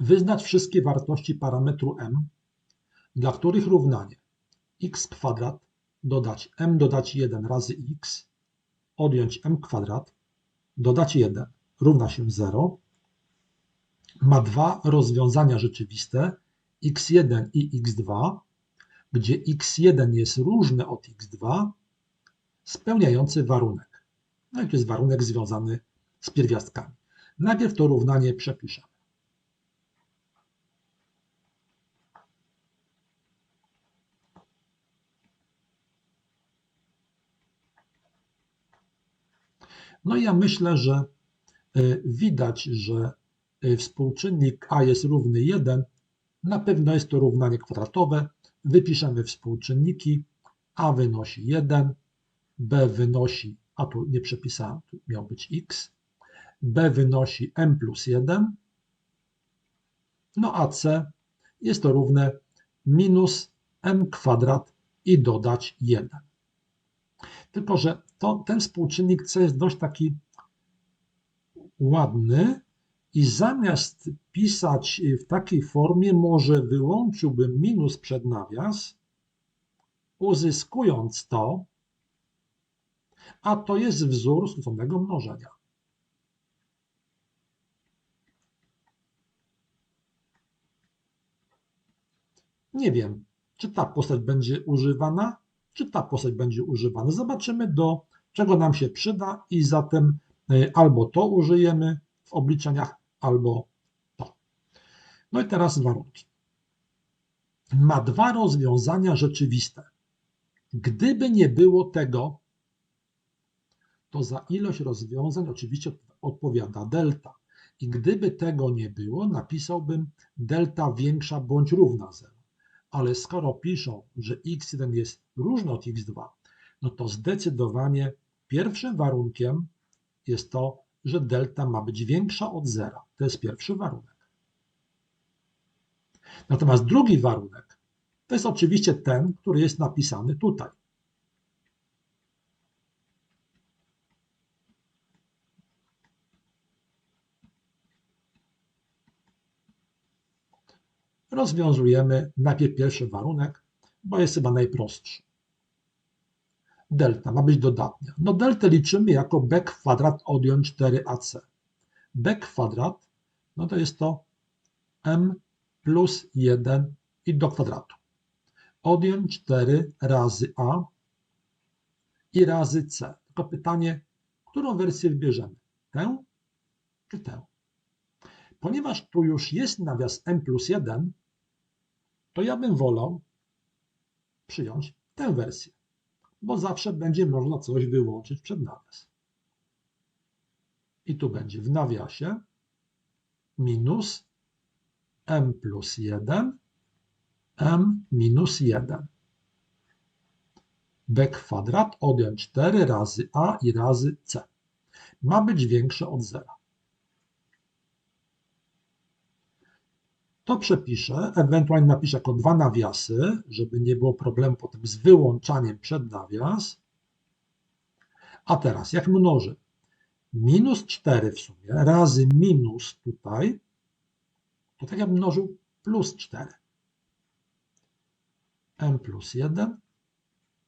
Wyznać wszystkie wartości parametru m, dla których równanie x kwadrat dodać m dodać 1 razy x, odjąć m kwadrat, dodać 1 równa się 0, ma dwa rozwiązania rzeczywiste x1 i x2, gdzie x1 jest różne od x2, spełniający warunek. No i to jest warunek związany z pierwiastkami. Najpierw to równanie przepiszemy. No i ja myślę, że y, widać, że y, współczynnik a jest równy 1. Na pewno jest to równanie kwadratowe. Wypiszemy współczynniki. a wynosi 1, b wynosi, a tu nie przepisałem, tu miał być x, b wynosi m plus 1, no a c jest to równe minus m kwadrat i dodać 1. Tylko, że to, ten współczynnik C jest dość taki ładny i zamiast pisać w takiej formie, może wyłączyłbym minus przed nawias, uzyskując to, a to jest wzór skróconego mnożenia. Nie wiem, czy ta postać będzie używana, czy ta postać będzie używana. Zobaczymy, do czego nam się przyda i zatem y, albo to użyjemy w obliczeniach, albo to. No i teraz warunki. Ma dwa rozwiązania rzeczywiste. Gdyby nie było tego, to za ilość rozwiązań oczywiście odpowiada delta. I gdyby tego nie było, napisałbym delta większa bądź równa 0 ale skoro piszą, że x1 jest różny od x2, no to zdecydowanie pierwszym warunkiem jest to, że delta ma być większa od zera. To jest pierwszy warunek. Natomiast drugi warunek to jest oczywiście ten, który jest napisany tutaj. Rozwiązujemy najpierw pierwszy warunek, bo jest chyba najprostszy. Delta ma być dodatnia. No deltę liczymy jako b kwadrat odjąć 4ac. b kwadrat, no to jest to m plus 1 i do kwadratu. Odjąć 4 razy a i razy c. Tylko pytanie, którą wersję wybierzemy? Tę czy tę? Ponieważ tu już jest nawias m plus 1, to ja bym wolał przyjąć tę wersję, bo zawsze będzie można coś wyłączyć przed nawias. I tu będzie w nawiasie minus m plus 1, m minus 1. b kwadrat odjąć 4 razy a i razy c. Ma być większe od zera. To przepiszę, ewentualnie napiszę jako dwa nawiasy, żeby nie było problemu potem z wyłączaniem przed nawias. A teraz, jak mnożę minus 4 w sumie razy minus tutaj, to tak jak mnożył plus 4. m plus 1,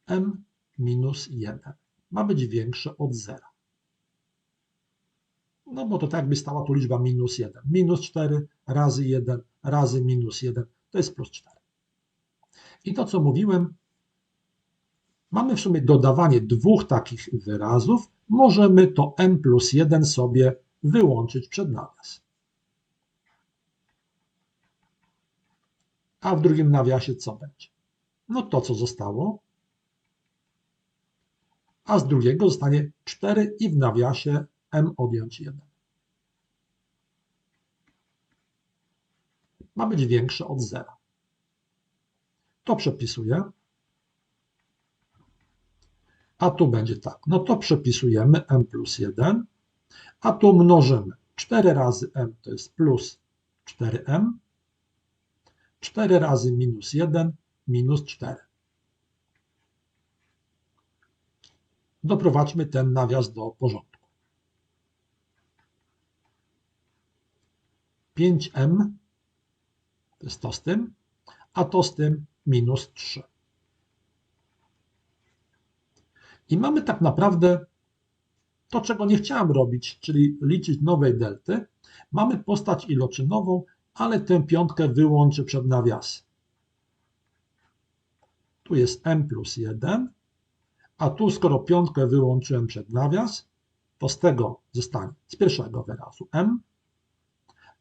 m minus 1 ma być większe od 0. No bo to tak jakby stała tu liczba minus 1. Minus 4 razy 1 razy minus 1 to jest plus 4. I to, co mówiłem, mamy w sumie dodawanie dwóch takich wyrazów. Możemy to m plus 1 sobie wyłączyć przed nawias. A w drugim nawiasie co będzie? No to, co zostało. A z drugiego zostanie 4 i w nawiasie m odjąć 1. Ma być większe od zera. To przepisuję. A tu będzie tak. No to przepisujemy m plus 1, a tu mnożymy. 4 razy m to jest plus 4m. 4 razy minus 1 minus 4. Doprowadźmy ten nawias do porządku. 5m To jest to z tym, a to z tym minus 3. I mamy tak naprawdę to, czego nie chciałem robić, czyli liczyć nowej delty. Mamy postać iloczynową, ale tę piątkę wyłączę przed nawiasem. Tu jest m plus 1, a tu skoro piątkę wyłączyłem przed nawias, to z tego zostanie z pierwszego wyrazu m,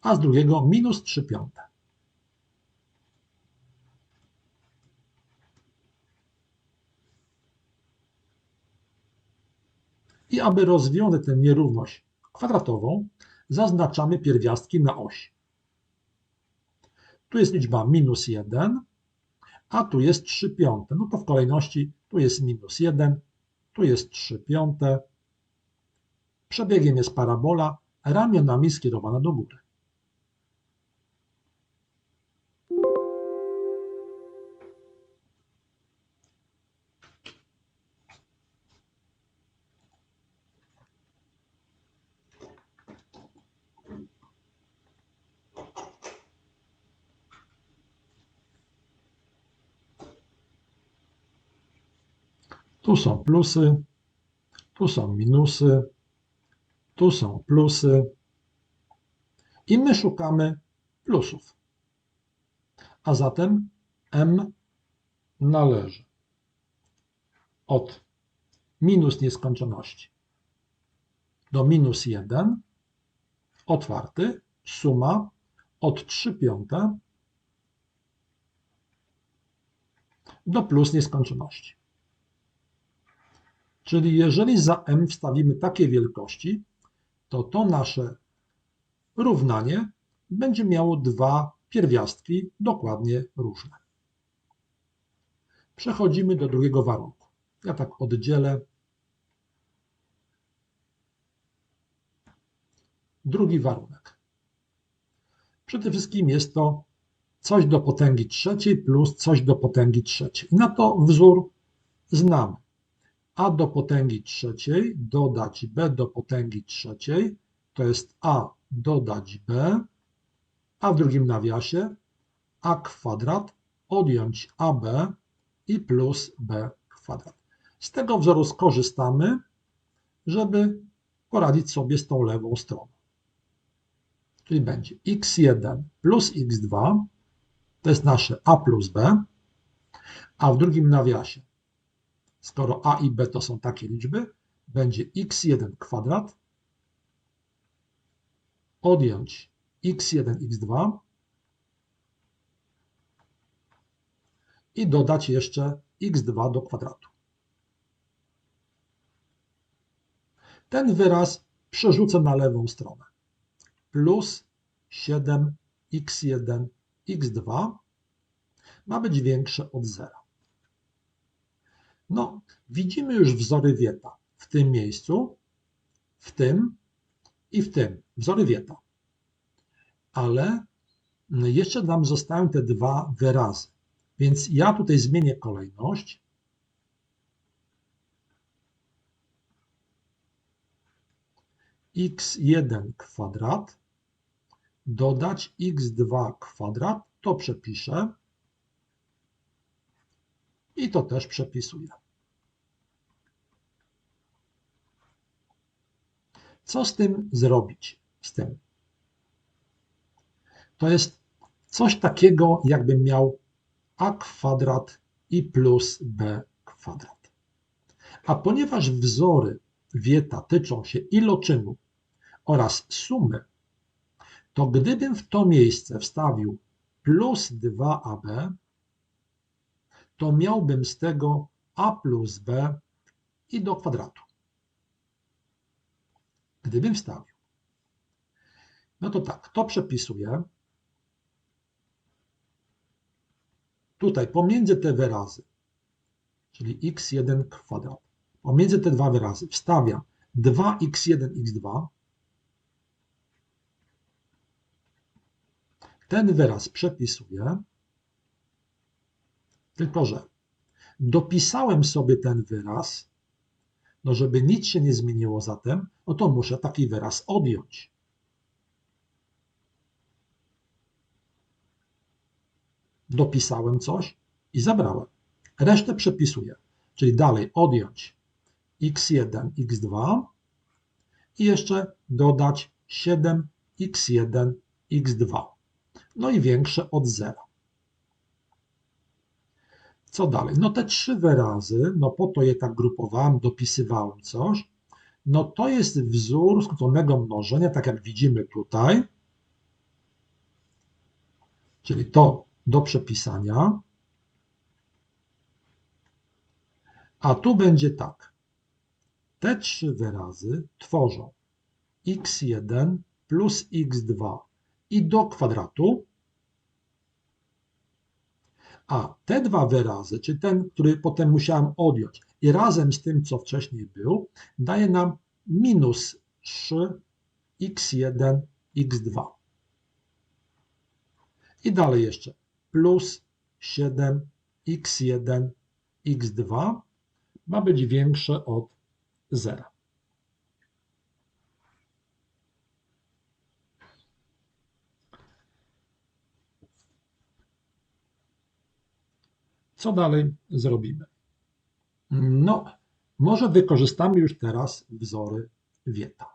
a z drugiego minus 3 piąte. I aby rozwiązać tę nierówność kwadratową, zaznaczamy pierwiastki na osi. Tu jest liczba minus 1, a tu jest 3 piąte. No to w kolejności tu jest minus 1, tu jest 3 piąte. Przebiegiem jest parabola, ramionami skierowana do góry. Tu są plusy, tu są minusy, tu są plusy i my szukamy plusów. A zatem m należy od minus nieskończoności do minus 1 otwarty, suma od 3 piąte do plus nieskończoności. Czyli jeżeli za m wstawimy takie wielkości, to to nasze równanie będzie miało dwa pierwiastki dokładnie różne. Przechodzimy do drugiego warunku. Ja tak oddzielę. Drugi warunek. Przede wszystkim jest to coś do potęgi trzeciej plus coś do potęgi trzeciej. Na to wzór znamy a do potęgi trzeciej dodać b do potęgi trzeciej, to jest a dodać b, a w drugim nawiasie a kwadrat odjąć ab i plus b kwadrat. Z tego wzoru skorzystamy, żeby poradzić sobie z tą lewą stroną. Czyli będzie x1 plus x2, to jest nasze a plus b, a w drugim nawiasie skoro a i b to są takie liczby, będzie x1 kwadrat odjąć x1, x2 i dodać jeszcze x2 do kwadratu. Ten wyraz przerzucę na lewą stronę. Plus 7x1, x2 ma być większe od zera. No, widzimy już wzory Wieta w tym miejscu, w tym i w tym. Wzory Wieta. Ale jeszcze nam zostają te dwa wyrazy. Więc ja tutaj zmienię kolejność. x1 kwadrat dodać x2 kwadrat, to przepiszę i to też przepisuję. Co z tym zrobić? Z tym. To jest coś takiego, jakbym miał a kwadrat i plus b kwadrat. A ponieważ wzory wieta tyczą się iloczynu oraz sumy, to gdybym w to miejsce wstawił plus 2ab, to miałbym z tego a plus b i do kwadratu. Gdybym wstawił. No to tak, to przepisuję. Tutaj pomiędzy te wyrazy, czyli x1 kwadrat, pomiędzy te dwa wyrazy wstawiam 2x1, x2. Ten wyraz przepisuję tylko, że dopisałem sobie ten wyraz, no żeby nic się nie zmieniło zatem, no to muszę taki wyraz odjąć. dopisałem coś i zabrałem. Resztę przepisuję. Czyli dalej odjąć x1, x2 i jeszcze dodać 7x1, x2. No i większe od zera. Co dalej? No te trzy wyrazy, no po to je tak grupowałem, dopisywałem coś. No to jest wzór skróconego mnożenia, tak jak widzimy tutaj. Czyli to do przepisania. A tu będzie tak. Te trzy wyrazy tworzą x1 plus x2 i do kwadratu. A te dwa wyrazy, czy ten, który potem musiałem odjąć, i razem z tym, co wcześniej był, daje nam minus 3x1, x2. I dalej jeszcze plus 7x1, x2 ma być większe od 0. Co dalej zrobimy? No, może wykorzystamy już teraz wzory Wieta.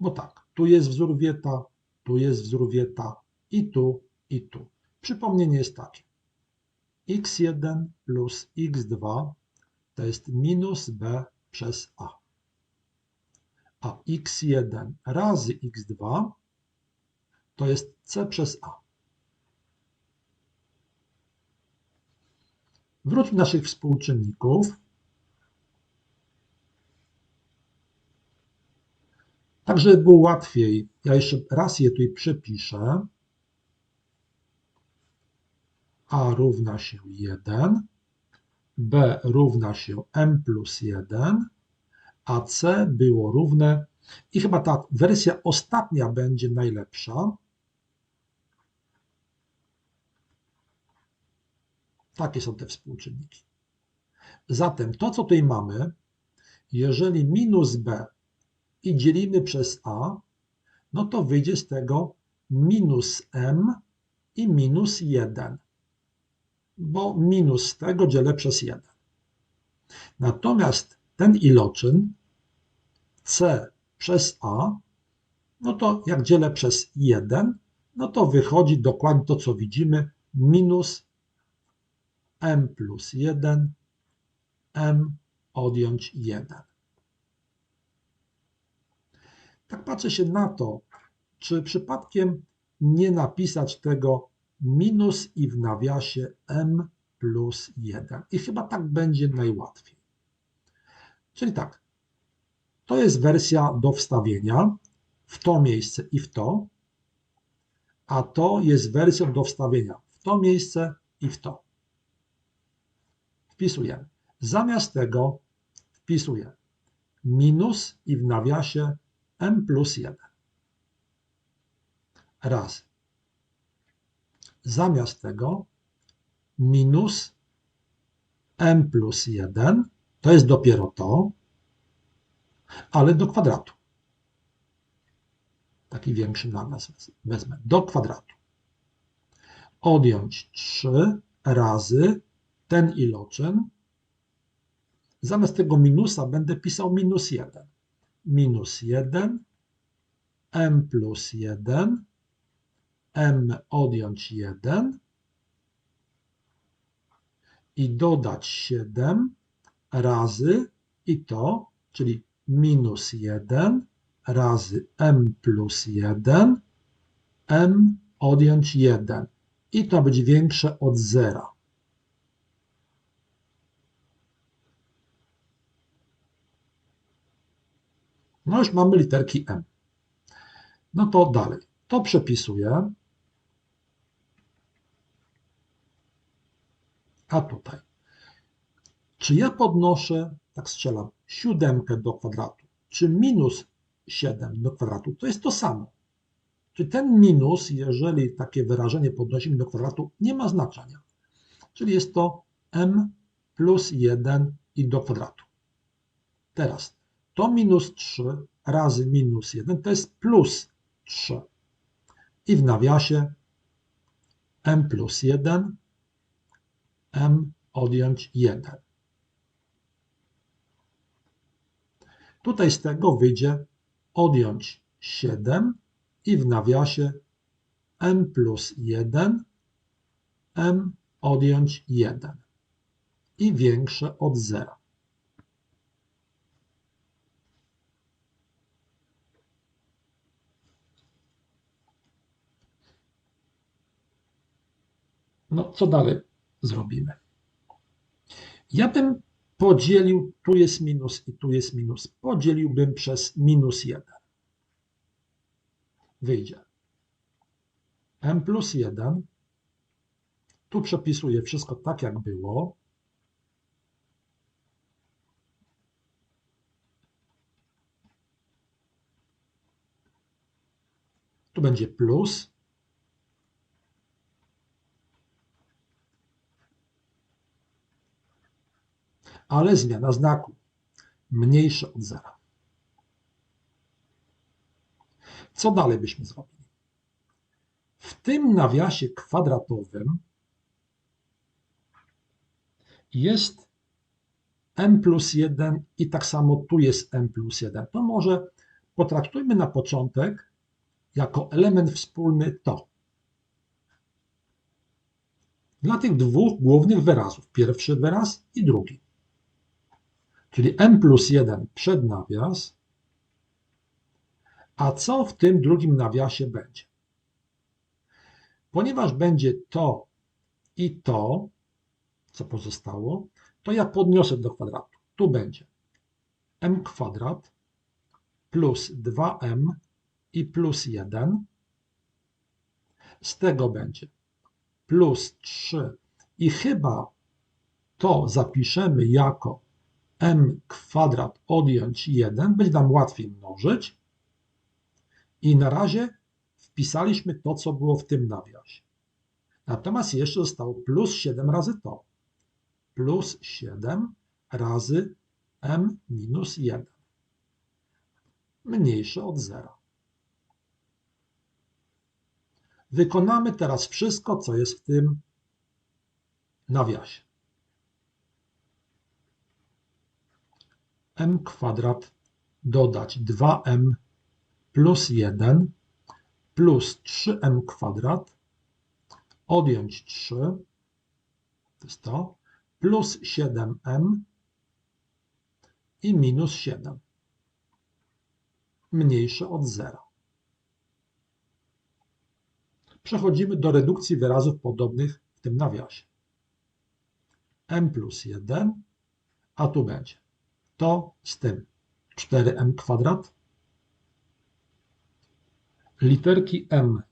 Bo tak, tu jest wzór Wieta, tu jest wzór Wieta i tu, i tu. Przypomnienie jest takie. x1 plus x2 to jest minus b przez a. A x1 razy x2 to jest c przez a. Wróćmy do naszych współczynników. Tak, żeby było łatwiej, ja jeszcze raz je tutaj przepiszę. A równa się 1, B równa się M plus 1, a C było równe, i chyba ta wersja ostatnia będzie najlepsza, Takie są te współczynniki. Zatem to, co tutaj mamy, jeżeli minus b i dzielimy przez a, no to wyjdzie z tego minus m i minus 1, bo minus tego dzielę przez 1. Natomiast ten iloczyn c przez a, no to jak dzielę przez 1, no to wychodzi dokładnie to, co widzimy, minus m plus 1, m odjąć 1. Tak patrzę się na to, czy przypadkiem nie napisać tego minus i w nawiasie m plus 1. I chyba tak będzie najłatwiej. Czyli tak, to jest wersja do wstawienia w to miejsce i w to, a to jest wersja do wstawienia w to miejsce i w to wpisujemy. Zamiast tego wpisuję minus i w nawiasie m plus 1. Raz. Zamiast tego minus m plus 1, to jest dopiero to, ale do kwadratu. Taki większy nawias wezmę. Do kwadratu. Odjąć 3 razy ten iloczyn, zamiast tego minusa będę pisał minus 1. Minus 1, m plus 1, m odjąć 1 i dodać 7 razy i to, czyli minus 1 razy m plus 1, m odjąć 1 i to być większe od 0. No już mamy literki M. No to dalej. To przepisuję. A tutaj. Czy ja podnoszę, tak strzelam, siódemkę do kwadratu, czy minus 7 do kwadratu, to jest to samo. Czy ten minus, jeżeli takie wyrażenie podnosimy do kwadratu, nie ma znaczenia. Czyli jest to m plus 1 i do kwadratu. Teraz to minus 3 razy minus 1 to jest plus 3. I w nawiasie m plus 1, m odjąć 1. Tutaj z tego wyjdzie odjąć 7 i w nawiasie m plus 1, m odjąć 1 i większe od zera. No, co dalej zrobimy? Ja bym podzielił, tu jest minus i tu jest minus, podzieliłbym przez minus 1. Wyjdzie m plus 1. Tu przepisuję wszystko tak, jak było. Tu będzie plus. Ale zmiana znaku. Mniejsze od zera. Co dalej byśmy zrobili? W tym nawiasie kwadratowym jest m plus 1 i tak samo tu jest m plus 1. To może potraktujmy na początek jako element wspólny to. Dla tych dwóch głównych wyrazów, pierwszy wyraz i drugi. Czyli m plus 1 przed nawias, a co w tym drugim nawiasie będzie? Ponieważ będzie to i to, co pozostało, to ja podniosę do kwadratu. Tu będzie m kwadrat plus 2m i plus 1. Z tego będzie plus 3 i chyba to zapiszemy jako m kwadrat odjąć 1, będzie nam łatwiej mnożyć. I na razie wpisaliśmy to, co było w tym nawiasie. Natomiast jeszcze zostało plus 7 razy to. Plus 7 razy m minus 1. Mniejsze od 0. Wykonamy teraz wszystko, co jest w tym nawiasie. M kwadrat dodać 2m plus 1 plus 3m kwadrat odjąć 3 to jest to plus 7m i minus 7 mniejsze od 0. Przechodzimy do redukcji wyrazów podobnych w tym nawiasie. m plus 1, a tu będzie to z tym. 4m kwadrat. Literki M.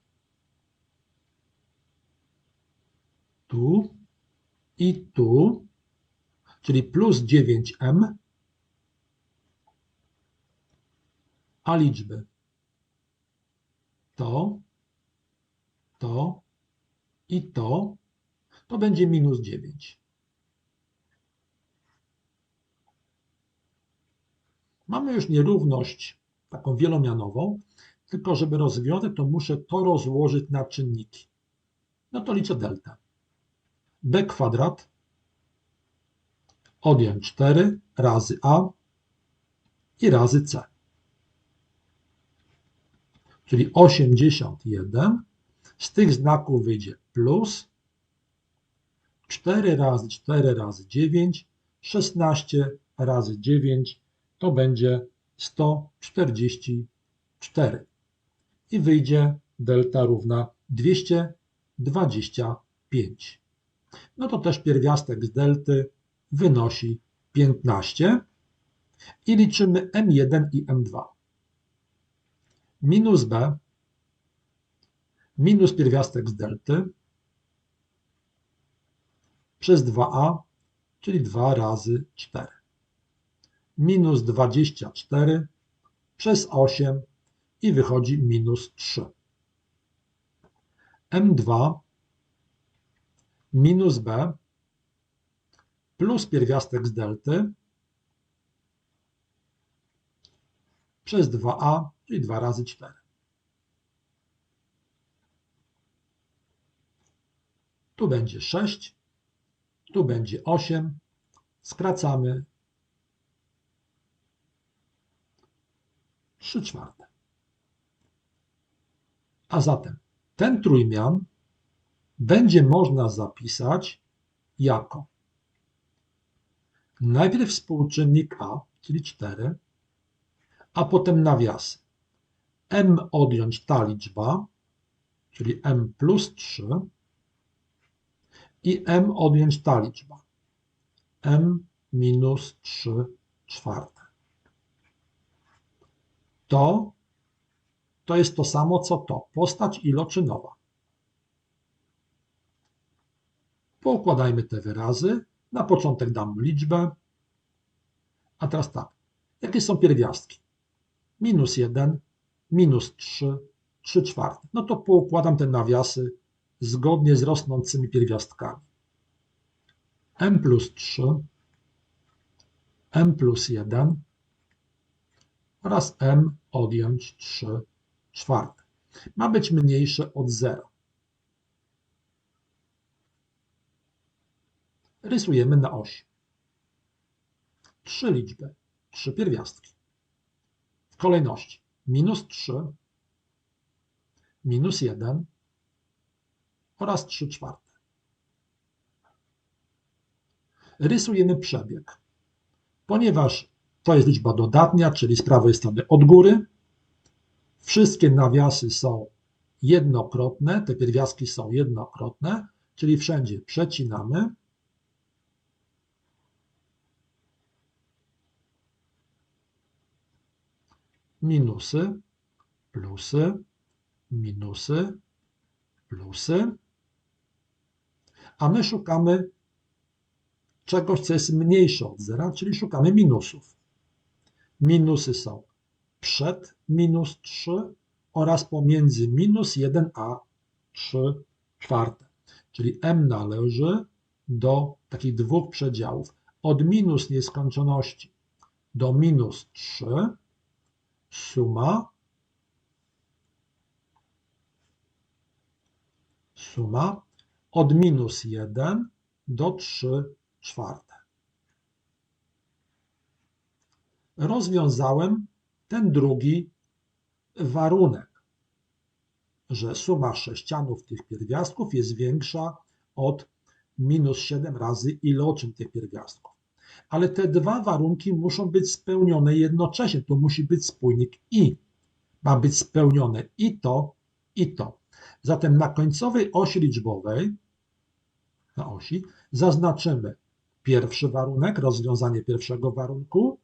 Tu i tu, czyli plus 9m, a liczby. To, to i to, to będzie minus 9. Mamy już nierówność taką wielomianową, tylko żeby rozwiązać, to muszę to rozłożyć na czynniki. No to liczę delta. b kwadrat odjąć 4 razy a i razy c. Czyli 81. Z tych znaków wyjdzie plus 4 razy 4 razy 9, 16 razy 9 to będzie 144 i wyjdzie delta równa 225. No to też pierwiastek z delty wynosi 15 i liczymy m1 i m2. Minus b minus pierwiastek z delty przez 2a, czyli 2 razy 4. Minus 24 przez 8 i wychodzi minus 3. M2 minus B plus pierwiastek z delty przez 2a, czyli 2 razy 4. Tu będzie 6, tu będzie 8, skracamy 3 czwarte. A zatem ten trójmian będzie można zapisać jako najpierw współczynnik a, czyli 4, a potem nawiasy. m odjąć ta liczba, czyli m plus 3 i m odjąć ta liczba, m minus 3 czwarte. To, to jest to samo co to, postać iloczynowa. Poukładajmy te wyrazy. Na początek dam liczbę. A teraz tak. Jakie są pierwiastki? Minus 1, minus 3, 3 czwarte. No to poukładam te nawiasy zgodnie z rosnącymi pierwiastkami. m plus 3, m plus 1 oraz m odjąć 3 czwarte. Ma być mniejsze od 0. rysujemy na osi. Trzy liczby, trzy pierwiastki. W kolejności minus 3, minus 1 oraz 3 czwarte. Rysujemy przebieg. Ponieważ to jest liczba dodatnia, czyli z prawej strony od góry, wszystkie nawiasy są jednokrotne, te pierwiastki są jednokrotne, czyli wszędzie przecinamy. Minusy, plusy, minusy, plusy, a my szukamy czegoś, co jest mniejsze od zera, czyli szukamy minusów. Minusy są przed minus 3 oraz pomiędzy minus 1 a 3 czwarte. Czyli m należy do takich dwóch przedziałów. Od minus nieskończoności do minus 3 suma suma od minus 1 do 3 czwarte. Rozwiązałem ten drugi warunek, że suma sześcianów tych pierwiastków jest większa od minus 7 razy iloczyn tych pierwiastków ale te dwa warunki muszą być spełnione jednocześnie. Tu musi być spójnik i. Ma być spełnione i to, i to. Zatem na końcowej osi liczbowej, na osi, zaznaczymy pierwszy warunek, rozwiązanie pierwszego warunku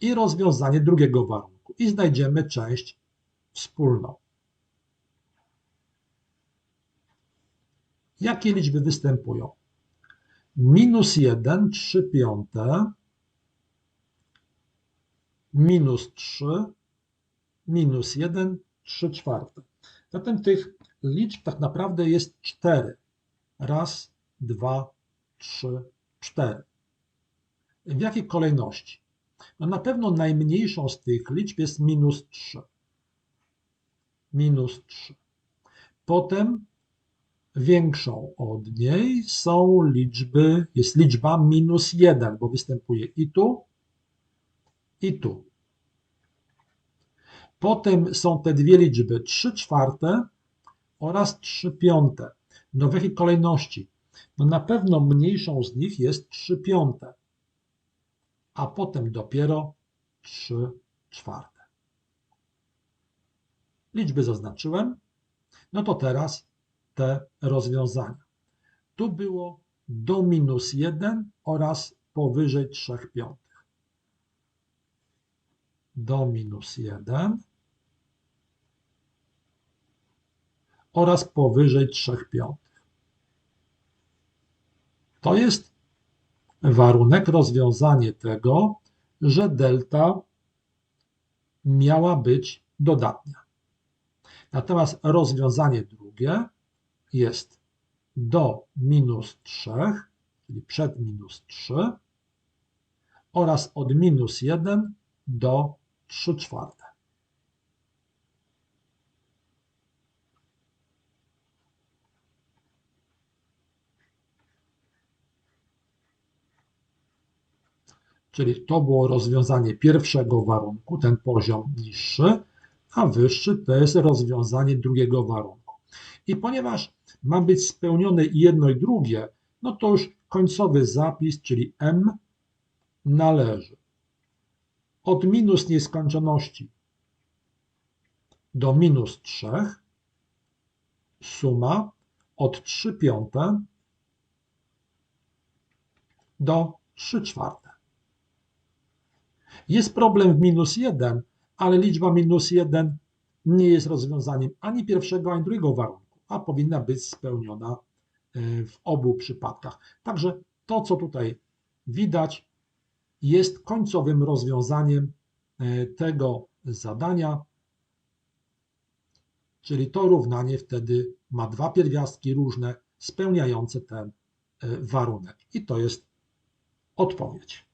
i rozwiązanie drugiego warunku i znajdziemy część wspólną. Jakie liczby występują? minus 1, 3 piąte, minus 3, minus 1, 3 czwarte. Zatem tych liczb tak naprawdę jest 4. Raz, dwa, trzy, cztery. W jakiej kolejności? No na pewno najmniejszą z tych liczb jest minus 3. Minus 3. Potem Większą od niej są liczby, jest liczba minus 1, bo występuje i tu, i tu. Potem są te dwie liczby 3 czwarte oraz 3 piąte. No w jakiej kolejności? No na pewno mniejszą z nich jest 3 piąte, a potem dopiero 3 czwarte. Liczby zaznaczyłem. No to teraz te rozwiązania. Tu było do minus 1 oraz powyżej 3 piątych. Do minus 1 oraz powyżej 3 piątych. To jest warunek, rozwiązanie tego, że delta miała być dodatnia. Natomiast rozwiązanie drugie jest do minus 3, czyli przed minus 3 oraz od minus 1 do 3 czwarte. Czyli to było rozwiązanie pierwszego warunku, ten poziom niższy, a wyższy to jest rozwiązanie drugiego warunku. I ponieważ ma być spełnione jedno i drugie, no to już końcowy zapis, czyli m należy od minus nieskończoności do minus 3 suma od 3 piąte do 3 czwarte. Jest problem w minus 1, ale liczba minus 1 nie jest rozwiązaniem ani pierwszego, ani drugiego warunku, a powinna być spełniona y, w obu przypadkach. Także to, co tutaj widać, jest końcowym rozwiązaniem y, tego zadania, czyli to równanie wtedy ma dwa pierwiastki różne, spełniające ten y, warunek. I to jest odpowiedź.